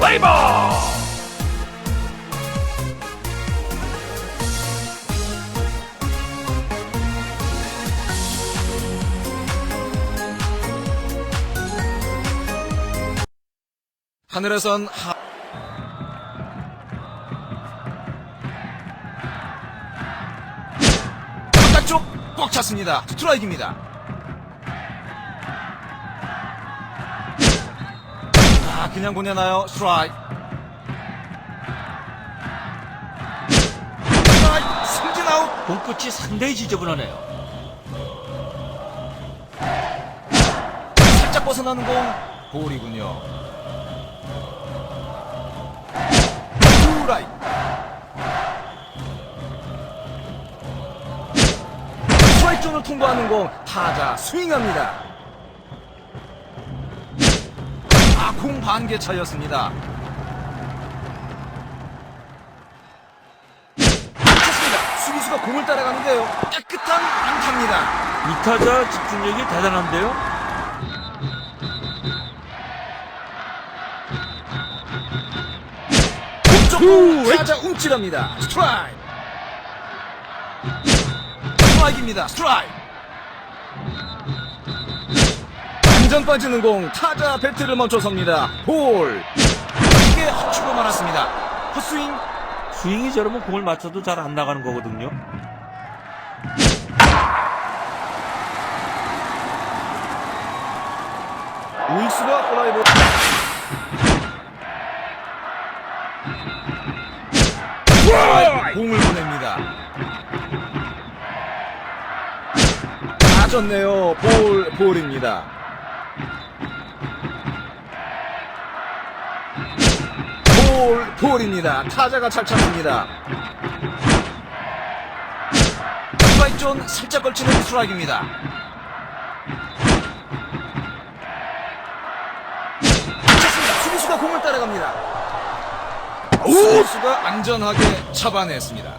웨이버 하늘에선 하... 바깥쪽 꽉 찼습니다. 스트라이크입니다. 그냥 보내나요? 스트라이크. 스트라이크, 승진 아웃. 공끝이 상당히 지저분하네요. 살짝 벗어나는 공, 볼이군요. 스트라이크. 스트라이크 존을 통과하는 공, 타자 스윙합니다. 공 반개 차였습니다. 쳤습니다. 수비수가 공을 따라가는데요. 깨끗한 안타입니다. 이 타자 집중력이 대단한데요. 왼쪽 타자 움찔합니다. 스트라이크. 스트라이크입니다. 스트라이크. 완전 빠지는 공 타자 배트를 멈춰 섭니다. 볼. 이게 허추고 말았습니다. 헛스윙. 스윙이 저러면 공을 맞춰도 잘 안 나가는 거거든요. 우익수가 플라이볼. 공을 보냅니다. 맞았네요. 볼, 볼입니다. 볼, 볼입니다. 타자가 잘 찼습니다. 스트라이크 존 살짝 걸치는 스트라이크입니다. 쳤습니다. 수비수가 공을 따라갑니다. 수비수가 안전하게 잡아냈습니다.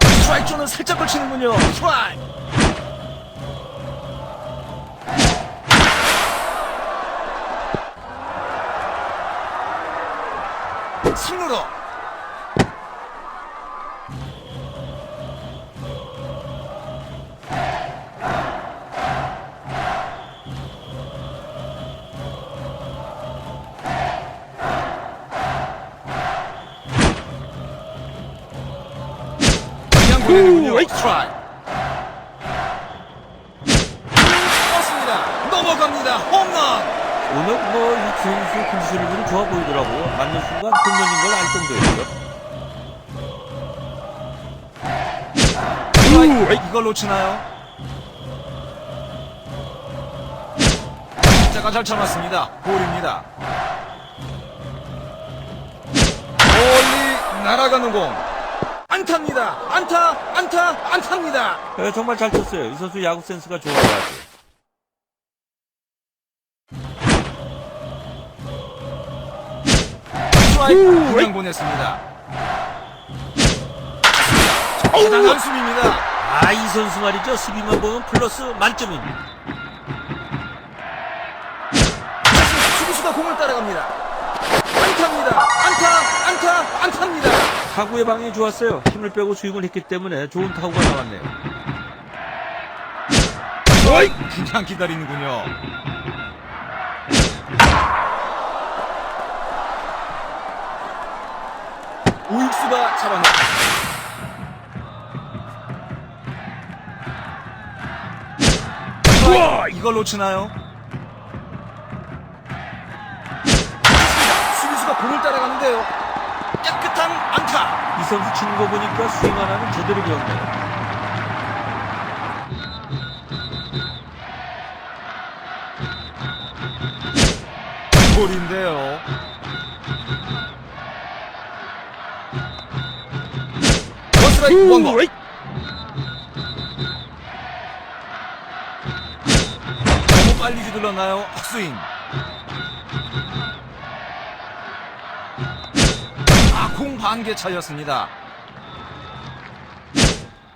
스트라이크 존을 살짝 걸치는군요. 스트라이크. 승으로 그냥 보내는군요. 스트라이 놓치나요? 자가 잘 참았습니다. 볼입니다. 멀리 날아가는 공. 안타입니다. 안타, 안타, 안타입니다. 네, 정말 잘 쳤어요. 이 선수 야구 센스가 좋아요. 스트라이크 그냥 보냈습니다. 대단한 수비입니다. 아, 이 선수 말이죠. 수비만 보면 플러스 만점입니다. 수비수가 공을 따라갑니다. 안타입니다. 안타, 안타, 안타입니다. 타구의 방향이 좋았어요. 힘을 빼고 스윙을 했기 때문에 좋은 타구가 나왔네요. 어이! 그냥 기다리는군요. 우익수가 잡아내. 우와! 이걸 놓치나요? 수비수가 공을 따라가는데요. 깨끗한 안타. 이 선수 치는 거 보니까 스윙 하나는 제대로 배웠네요. 볼인데요. 원스트라이크 원볼. 빨리 휘둘렀나요? 헛스윙. 아, 공 반개 차였습니다.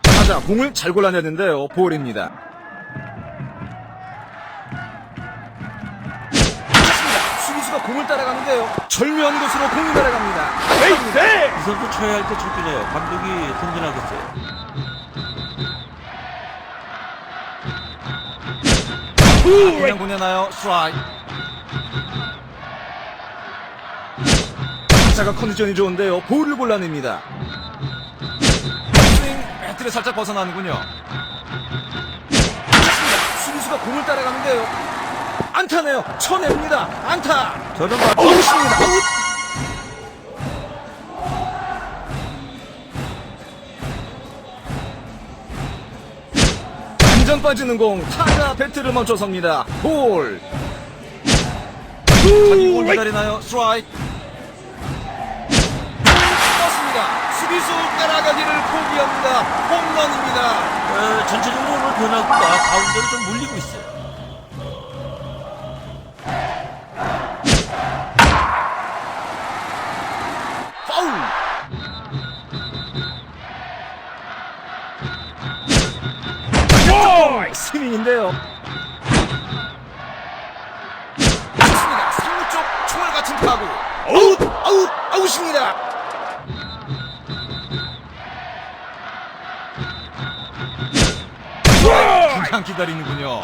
타자 공을 잘 골라내는데요. 볼입니다. 수비수가 공을 따라가는데요. 절묘한 곳으로 공이 날아갑니다. 이 선수 쳐야 할때 쳤주네요. 감독이 든든하겠어요. 그냥 보내나요? 스트라이크. 타자가 컨디션이 좋은데요. 볼을 골라냅니다. 스윙 배트를 살짝 벗어나는군요. 수비수가 공을 따라가는데요. 안타네요. 쳐냅니다. 안타. 저는 막 아웃입니다. 아웃. 빠지는 공 타자 배트를 멈춰섭니다. 볼. 자기 볼 기다리나요? 스트라이크. 떴습니다. 수비수 따라가기를 포기합니다. 홈런입니다. 어, 전체적으로 오늘 변화구가 가운데로 좀 물리고 아웃! 아웃! 아웃입니다. 그냥 기다리는군요.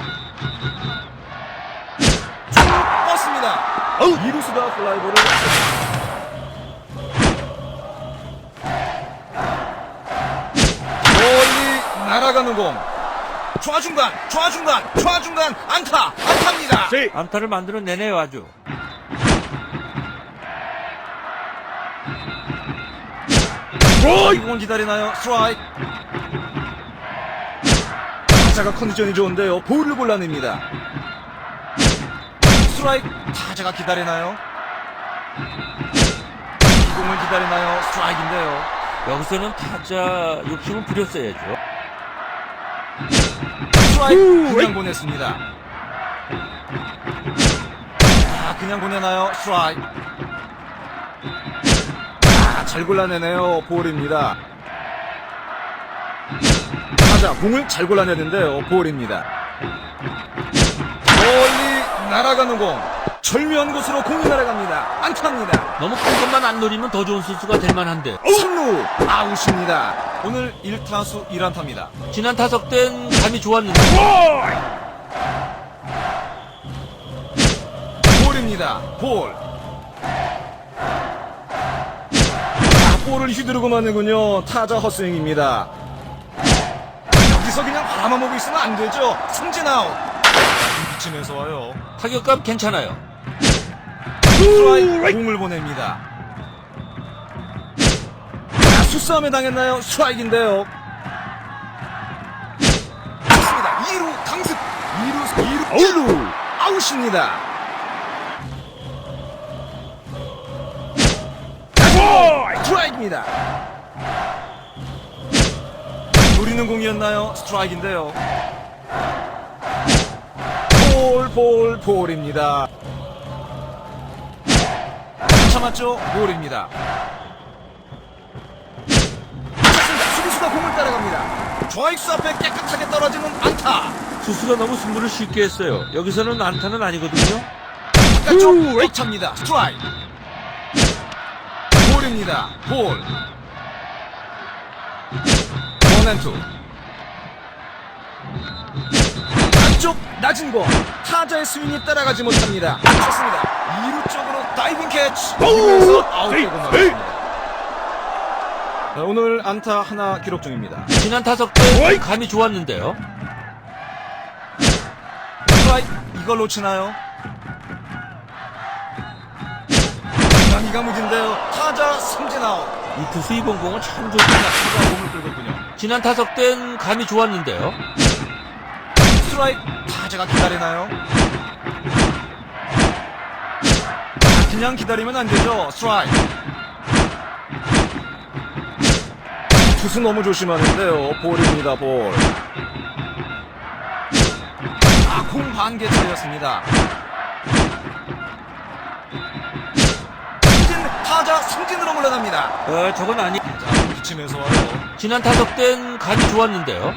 쭉 뻗습니다. 아웃! 이루수가 플라이볼을 멀리 날아가는 공. 좌중간, 좌중간, 좌중간, 안타, 안타입니다. 안타를 만들어내네요 아주. 공을 기다리나요? 스트라이크. 타자가 컨디션이 좋은데요. 볼을 골라냅니다. 스트라이크. 타자가 기다리나요? 이 공을 기다리나요? 스트라이크인데요. 여기서는 타자 욕심을 부렸어야죠. 스트라이크 그냥 보냈습니다. 아, 그냥 보내나요? 스트라이크. 아, 잘 골라내네요. 볼입니다. 타자, 공을 잘 골라내는데요. 볼입니다. 멀리 날아가는 공. 절묘한 곳으로 공이 날아갑니다. 안타입니다. 너무 큰 것만 안 노리면 더 좋은 선수가 될 만한데 3루 아웃입니다. 오늘 1타수 1안타입니다. 지난 타석 땐 감이 좋았는데 볼입니다. 볼. 아, 볼을 휘두르고 마는군요. 타자 헛스윙입니다. 여기서 그냥 바라만 보고 있으면 안 되죠. 삼진 아웃. 미치면서 와요. 타격감 괜찮아요. 스트라이크 공을 보냅니다. 아, 수싸움에 당했나요? 스트라이크인데요. 좋습니다. 2루 강습. 2루, 2루, 1루. 아웃입니다. 스트라이크입니다. 노리는 공이었나요? 스트라이크인데요. 볼, 볼, 볼입니다. 참았죠? 볼입니다. 수비수가 공을 따라갑니다. 좌익수 앞에 깨끗하게 떨어지는 안타. 수수가 너무 승부를 쉽게 했어요. 여기서는 안타는 아니거든요. 바깥쪽 꽉 찹니다. 스트라이크. 볼입니다. 볼. 원앤투. 안쪽 낮은 공. 타자의 스윙이 따라가지 못합니다. 좋습니다. 2루 쪽으로 다이빙 캐치. 이면서 아웃되고 말았습니다. 자, 오늘 안타 하나 기록 중입니다. 지난 타석 때 감이 좋았는데요. 스트라이크 이걸 놓치나요? 이가 무진데요. 타자 삼진 아웃. 이 투수 이번 공은 참 좋습니다. 타자 몸을 끌었군요. 지난 타석 땐 감이 좋았는데요. 스트라이크 타자가 기다리나요? 그냥 기다리면 안 되죠. 스트라이크. 투수 너무 조심하는데요. 볼입니다. 볼. 아, 공 반개 차였습니다. 승진으로 물러납니다. 어, 저건 아니. 자, 비치면서 와요. 지난 타석 땐 감이 좋았는데요.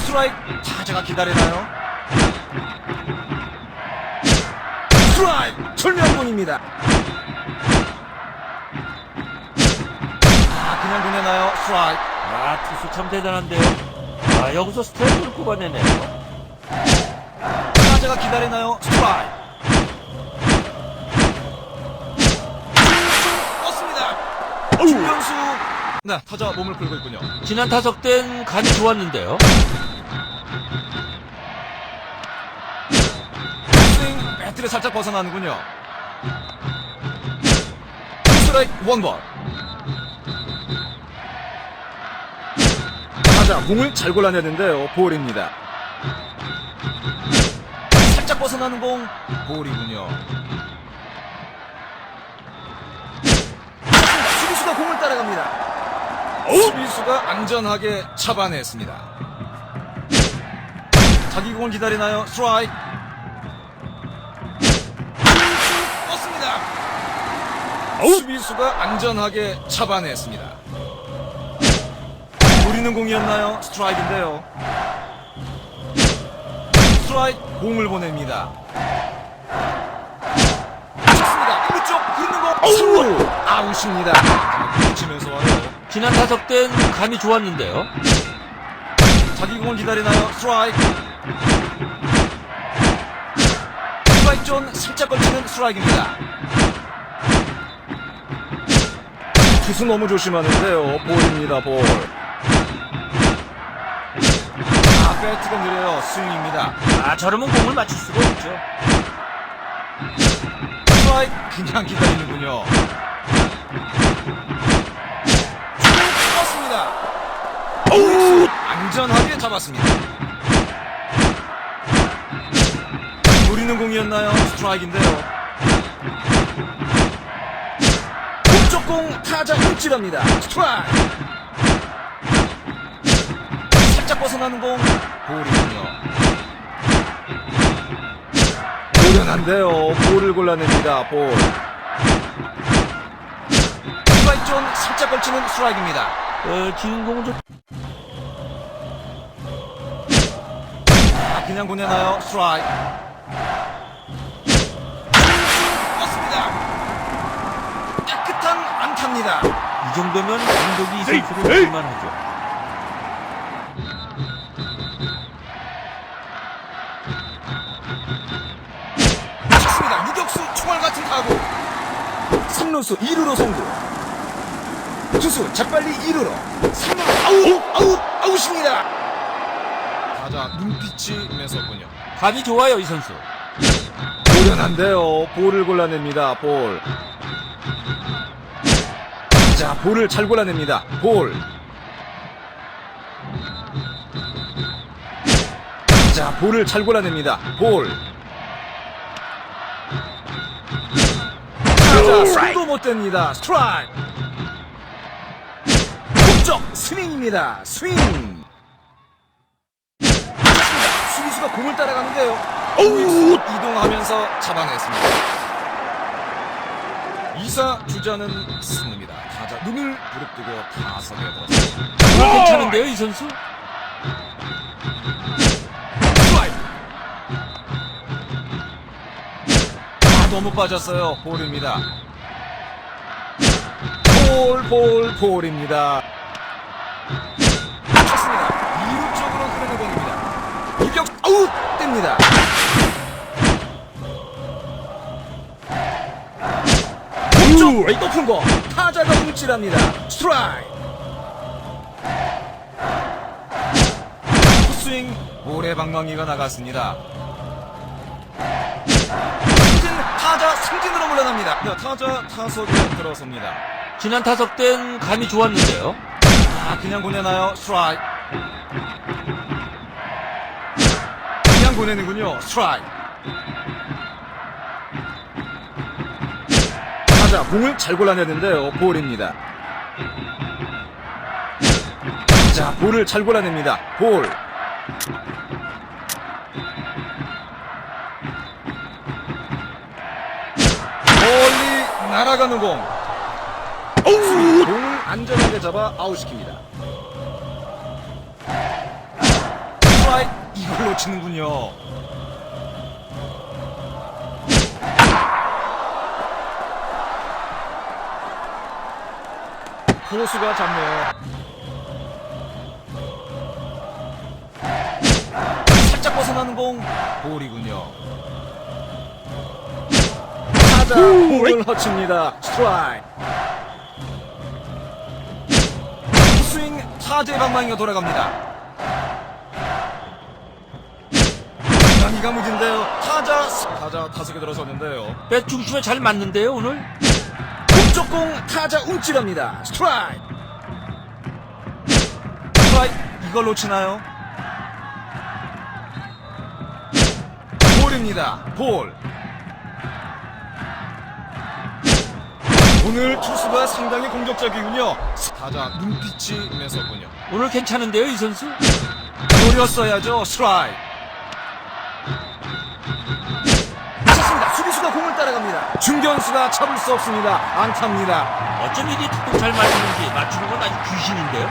스트라이크 타자가 기다리나요? 스트라이크 출면군입니다. 아, 그냥 보내나요? 스트라이크. 아, 투수 참 대단한데요. 아, 여기서 스트라이크를 뽑아내네요. 타자가 기다리나요? 스트라이크. 중명수. 네, 타자 몸을 풀고 있군요. 지난 타석 땐 감이 좋았는데요. 스윙 배트를 살짝 벗어나는군요. 스트라이크 원볼. 타자 공을 잘 골라내는데요. 볼입니다. 살짝 벗어나는 공 볼이군요. 따라갑니다. 수비수가 안전하게 잡아냈습니다. 자기 공을 기다리나요? 스트라이크. 떴습니다. 수비수가 안전하게 잡아냈습니다. 노리는 공이었나요? 스트라이크인데요. 스트라이크 공을 보냅니다. 좋습니다. 1루 쪽 흐르는 공. 3루 아웃입니다. 붙이면서 와요. 지난 타석 땐 감이 좋았는데요. 자기 공을 기다리나요? 스트라이크. 스트라이크 존 살짝 걸치는 스트라이크입니다. 투수 너무 조심하는데요. 볼입니다, 볼. 아, 배트가 느려요. 스윙입니다. 아, 저러면 공을 맞출 수가 없죠. 스트라이크 그냥 기다리는군요. 오! 안전하게 잡았습니다. 노리는 공이었나요? 스트라이크인데요. 왼쪽 공 타자 흠질합니다. 스트라이크. 살짝 벗어나는 공 볼이군요. 노련한데요. 볼을 골라냅니다. 볼. 스트라이크 존 살짝 걸치는 스트라이크입니다. 어, 지금 공은 좀 그냥 보내나요? 스트라이크. 떴습니다. 깨끗한 안타입니다. 이 정도면 감독이 이 선수를 볼만 하죠. 쳤습니다. 유격수 총알 같은 타구. 3루수 2루로 송구. 투수 재빨리 2루로. 3루로 아웃! 아웃! 아웃입니다. 타자 눈빛이 매섭군요. 감이 좋아요, 이 선수. 노련한데요. 볼을 골라냅니다. 볼. 자, 볼을 잘 골라냅니다. 볼. 자, 볼을 잘 골라냅니다. 볼. 자, 손도 못 댑니다. 스트라이크. 공적 스윙입니다. 스윙. 수비수가 공을 따라가는데요. 우익수 이동하면서 잡아냈습니다. 이사 주자는 승입니다. 타자 눈을 부릅뜨고 타석에 들었습니다. 어, 괜찮은데요, 이 선수? 아 너무 빠졌어요. 볼입니다. 볼, 볼, 볼입니다. 움찔합니다. 스트라이크. 스윙 볼의 방망이가 나갔습니다. 승진 타자 승진으로 물러납니다. 네, 타자 타석에 들어섭니다. 지난 타석 땐 감이 좋았는데요. 아 그냥 보내나요? 스트라이크. 그냥 보내는군요. 스트라이크. 자 공을 잘 골라내는데요. 볼입니다. 자 볼을 잘 골라냅니다. 볼. 멀리 날아가는 공. 공을 안전하게 잡아 아웃시킵니다. 스트라이크 이걸 놓치는군요. 포수가 잡네요. 살짝 벗어나는 공 볼이군요. 타자 공을 허칩니다. 스트라이크. 스윙 타자의 방망이가 돌아갑니다. 난이가 무진데요. 타자 타자 타석에 들어섰는데요. 배 중심에 잘 맞는데요 오늘? 공 타자 움찔합니다. 스트라이크. 스트라이크 이걸 놓치나요? 볼입니다. 볼. 오늘 투수가 상당히 공격적이군요. 타자 눈빛이 매섭군요. 오늘 괜찮은데요 이 선수? 노렸어야죠. 스트라이크. 중견수가 잡을 수 없습니다. 안타입니다. 어쩜 이리 툭툭 잘 맞추는지 맞추는 건 아주 귀신인데요?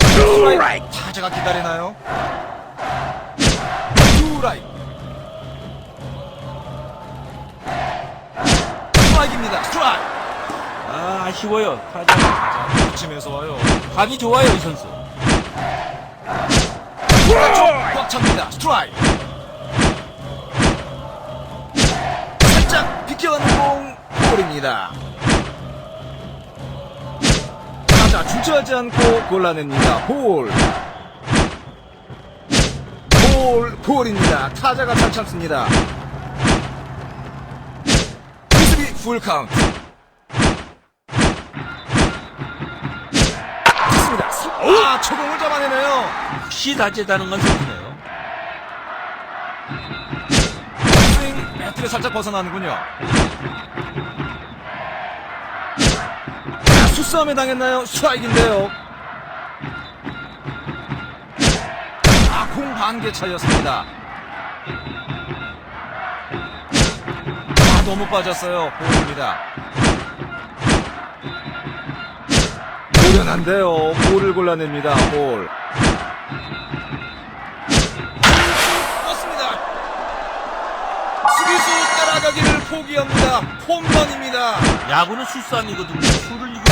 스트라이크. 타자가 기다리나요? 스트라이크. 스트라이크입니다. 스트라이크. 아 아쉬워요 타자 자, 이쯤에서 와요. 감이 좋아요 이 선수 오른쪽 꽉 찹니다. 스트라이크. 살짝 비껴가는 공 볼입니다. 타자 주저하지 않고 골라냅니다. 볼. 볼, 볼입니다. 타자가 잘 참습니다. 수비 풀 카운트. 아, 초공을 잡아내네요. 혹시 다재다는 건 선수네요 스윙 배트를 살짝 벗어나는군요. 자, 수싸움에 당했나요? 스트라이크인데요. 아, 공 반개 차이였습니다. 아, 너무 빠졌어요. 볼입니다. 노련한데요. 볼을 골라냅니다. 볼. 수비수 따라가기를 포기합니다. 홈런입니다. 야구는 수싸움이거든요 수를 이기고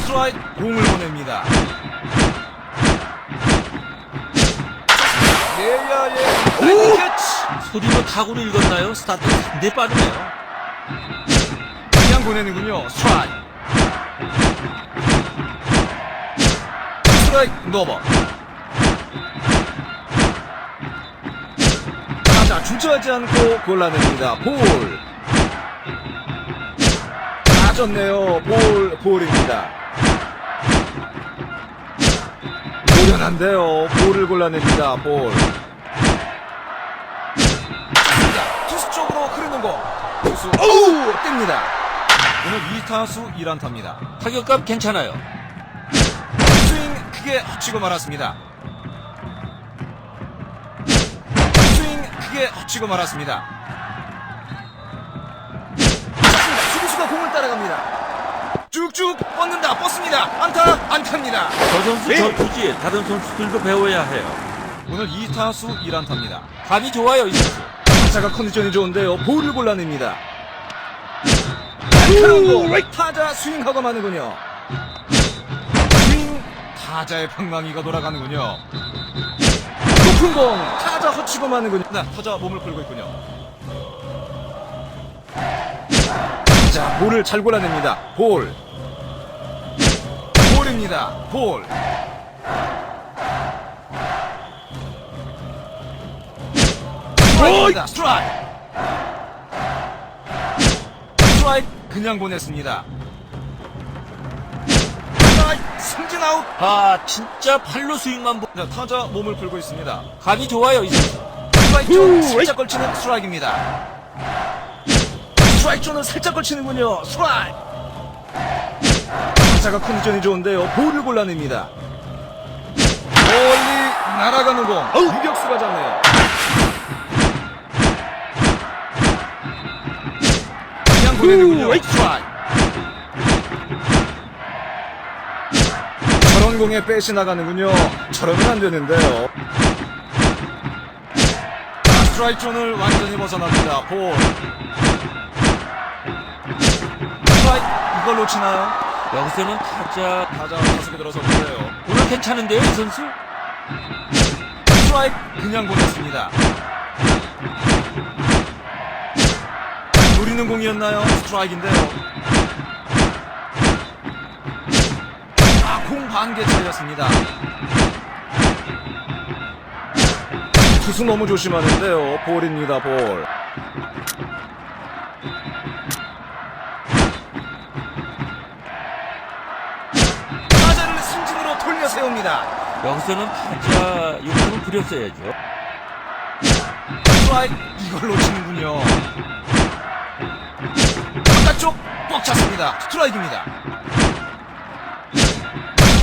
스트라이크 공을 보냅니다. 예야예 라이트 캐치 소리로 타구를 읽었나요? 스타트 상대 빠르네요 그냥 보내는군요. 스트라이크 스트라이크 노버 타자 주저하지 않고 골라냅니다. 볼 맞았네요. 볼 볼입니다. 노련한데요. 볼을 골라냅니다. 볼. 투수 오우 뗍니다. 오늘 2타수 1안타입니다. 타격감 괜찮아요 스윙 크게 헛치고 말았습니다. 스윙 크게 헛치고 말았습니다. 수비수가 공을 따라갑니다. 쭉쭉 뻗는다 뻗습니다. 안타 안타입니다. 저 선수 저 투지 다른 선수들도 배워야 해요 오늘 2타수 1안타입니다. 감이 좋아요 이 선수 타자가 컨디션이 좋은데요. 볼을 골라냅니다. 타자 스윙하고 마는군요. 스윙 타자의 방망이가 돌아가는군요. 높은 공 타자 허치고 마는군요. 네, 타자 몸을 풀고 있군요. 자, 볼을 잘 골라냅니다. 볼. 볼입니다. 볼. 스트라이크입니다. 스트라이크. 그냥 보냈습니다. 스트라이크 승진 아웃. 아 진짜 팔로 스윙만 보 자, 타자 몸을 풀고 있습니다. 감이 좋아요 이 선수 스트라이크 존 살짝 걸치는 스트라이크입니다. 스트라이크 존을 살짝 걸치는군요. 스트라이크. 타자가 컨디션이 좋은데요. 볼을 골라냅니다. 멀리 날아가는 공. 유격수가 잡네요. 그냥 보내는군요. 저런 공에 빼시 나가는군요. 저러면 안 되는데요. 자, 스트라이크 존을 완전히 벗어납니다. 볼. 스트라이크 이걸 놓치나요? 여기서는 타자 타자 타석에 들어섰는데요. 오늘 괜찮은데요, 이 선수? 스트라이크 그냥 보냈습니다. 노리는 공이었나요? 스트라이크인데요. 아, 공 반개 차이였습니다. 투수 너무 조심하는데요. 볼입니다, 볼. 타자를 승진으로 돌려 세웁니다. 여기서는 타자 욕심을 부렸어야죠. 스트라이크 이걸 놓치는군요. 바깥쪽 뻑 찼습니다. 스트라이크입니다.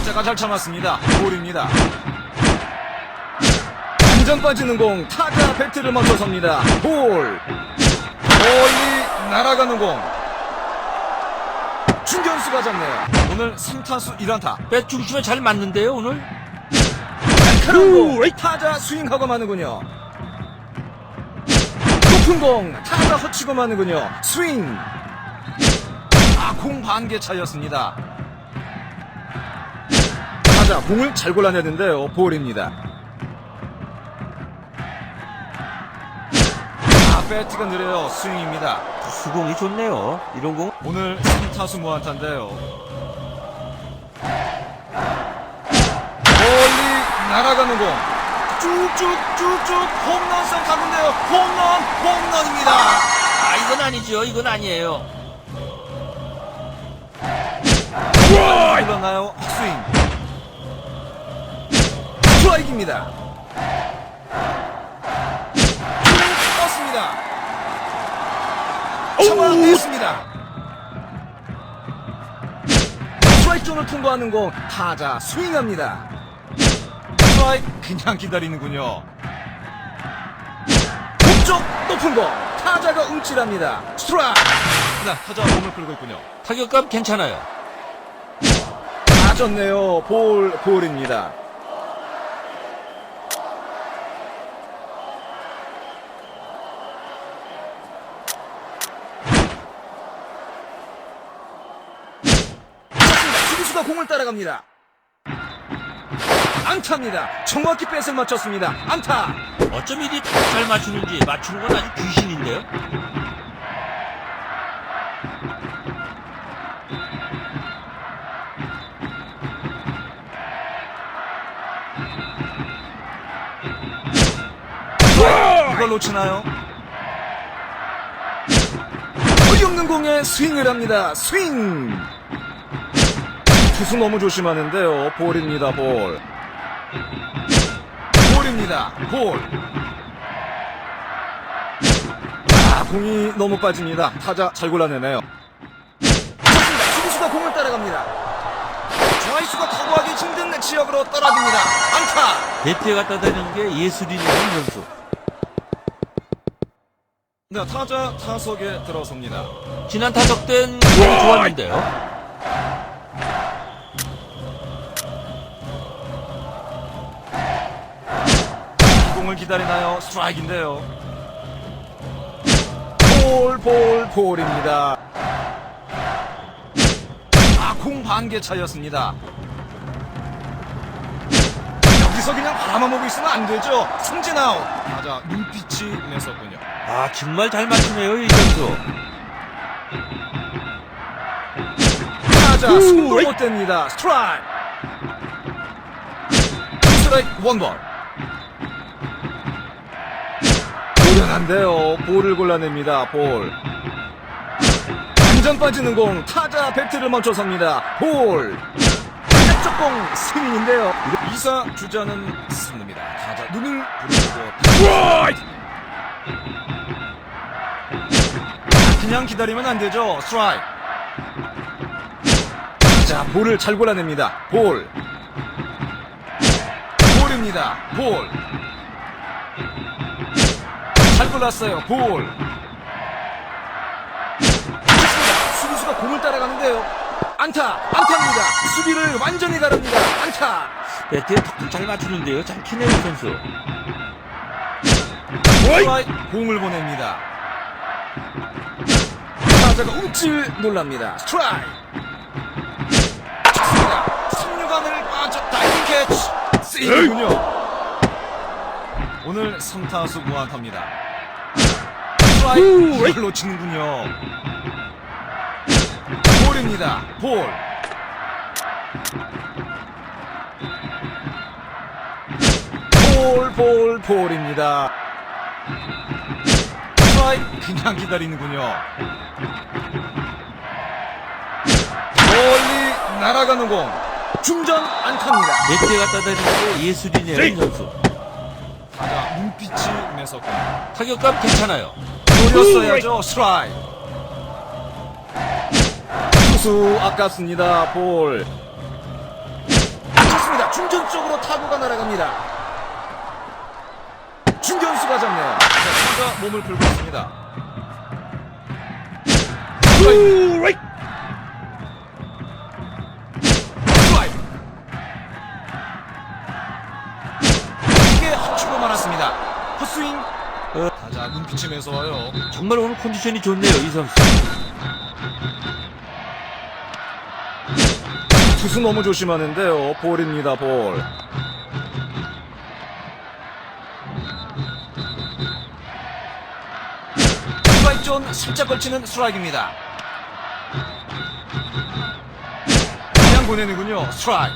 자가 잘 참았습니다. 볼입니다. 완전 빠지는 공 타자 배트를 먼저 섭니다. 볼. 멀리 날아가는 공. 중견수가 잡네요. 오늘 3타수 1안타. 배 중심에 잘 맞는데요, 오늘? 날카로운 공 타자 스윙하고 마는군요. 높은 공 타자 허치고 마는군요. 스윙. 아, 공 반개 차이였습니다. 타자 공을 잘 골라내는데요. 볼입니다. 아, 배트가 느려요. 스윙입니다. 수공이 좋네요. 이런 공 오늘 3타수 무안타인데요. 멀리 날아가는 공. 쭉쭉쭉쭉 홈런성 가는데요. 홈런, 홈런입니다. 아, 이건 아니죠. 이건 아니에요. 흘러나요? 스윙. 스트라이크입니다. 쭉 떴습니다. 잡아냈습니다. 스트라이크 존을 통과하는 공 타자 스윙합니다. 스트라이크 그냥 기다리는군요. 몸쪽 높은 공 타자가 움찔합니다. 스트라이크. 자, 타자 몸을 끌고 있군요. 타격감 괜찮아요. 맞았네요. 볼, 볼입니다. 수비수가 공을 따라갑니다. 안타입니다. 정확히 뺏을 맞췄습니다. 안타. 어쩜 이리 잘 맞추는지 맞추는 건 아주 귀신인데요. 걸 놓치나요? 어이없는 공에 스윙을 합니다. 스윙. 투수 너무 조심하는데요. 볼입니다. 볼. 볼입니다. 볼. 아, 공이 너무 빠집니다. 타자 잘 골라내네요. 쳤습니다. 수비수가 공을 따라갑니다. 좌익수가 커버하기 힘든 지역으로 떨어집니다. 안타. 배트에 갖다 대는 게이 선수. 네, 타자 타석에 들어섭니다. 지난 타석 땐 좋았는데요. 공을 기다리나요? 스트라이크인데요. 볼, 볼, 볼입니다. 아, 공 반 개 차이였습니다. 여기서 그냥 바라만 보고 있으면 안 되죠. 승진 아웃. 맞아, 눈빛이 냈었군요. 아, 정말 잘 맞추네요, 이 선수. 타자, 승부 못 됩니다. 스트라이크. 스트라이크 원볼. 노련한데요. 볼을 골라냅니다. 볼. 완전 빠지는 공 타자 배트를 멈춰 섭니다. 볼. 반대쪽 공 스윙인데요. 이사 주자는 승입니다. 타자 눈을 부르고 그냥 기다리면 안 되죠. 스트라이크. 자, 볼을 잘 골라냅니다. 볼. 볼입니다. 볼. 잘 골랐어요. 볼. 수비수가 공을 따라가는데요. 안타 안타입니다 수비를 완전히 가릅니다 안타 배트에 턱도 잘 맞추는데요. 잘 키네요, 이 선수. 스트라이크 공을 보냅니다. 타자가 움찔 놀랍니다. 스트라이크! 3루간을 빠져 다이빙 캐치! 세이브군요. 오늘 3타수 무안타입니다. 스트라이크! 이걸 놓치는군요. 볼입니다. 볼 볼, 볼, 볼입니다. 그냥 기다리는군요. 멀리 날아가는 공. 중전 안타입니다. 배트에 갖다 대는 게 예술이네요, 이 선수. 타자 눈빛이 매섭고 타격감 괜찮아요. 노렸어야죠. 스트라이크. 투수 아깝습니다. 볼. 좋습니다. 중전 쪽으로 타구가 날아갑니다. 자, 타자 몸을 풀고 있습니다. 스트라이크. 스트라이크. 크게 합치고 말았습니다. 헛스윙. 어. 타자 눈빛이 매서워요. 정말 오늘 컨디션이 좋네요, 이 선수. 투수 너무 조심하는데요. 볼입니다, 볼. 존 살짝 걸치는 스트라이크입니다. 그냥 보내는군요. 스트라이크.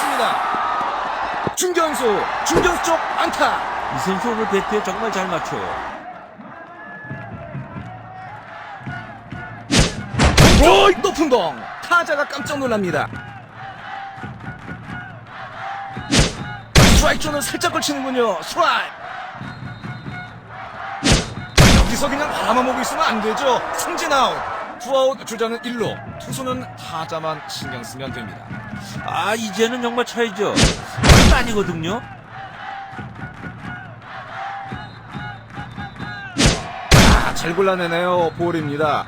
습니다 중견수, 중견수 쪽 안타. 이 선수 오늘 배트에 정말 잘 맞춰요. 오! 높은 공 타자가 깜짝 놀랍니다 스트라이크 존을 살짝 걸치는군요. 스트라이크! 여기서 그냥 바라만 보고 있으면 안 되죠. 승진 아웃. 투아웃 주자는 1루 투수는 타자만 신경 쓰면 됩니다. 아, 이제는 정말 차이죠. 아니거든요. 아, 잘 골라내네요. 볼입니다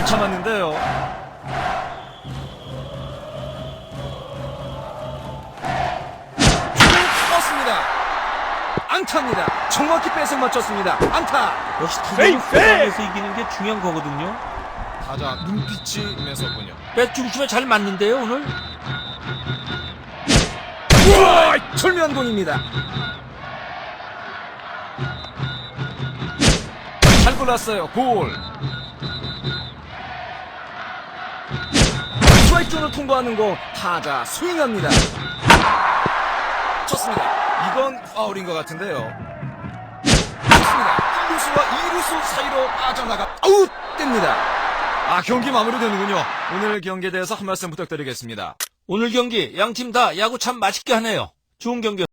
잘 참았는데요 떴습니다. 안타입니다. 정확히 뺏어 맞췄습니다. 안타. 역시 세상에서 이기는 게 중요한 거거든요. 타자 눈빛이 매섭군요. 배 중심에 잘 맞는데요, 오늘. 우와! 절묘한 공입니다. 잘 골랐어요. 볼. 스트라이크 존을 통과하는 공 타자 스윙합니다. 좋습니다. 이건 파울인 것 같은데요. 좋습니다. 1루수와 2루수 사이로 빠져나가 아웃 됩니다. 아 경기 마무리되는군요. 오늘 경기에 대해서 한 말씀 부탁드리겠습니다. 오늘 경기 양 팀 다 야구 참 맛있게 하네요. 좋은 경기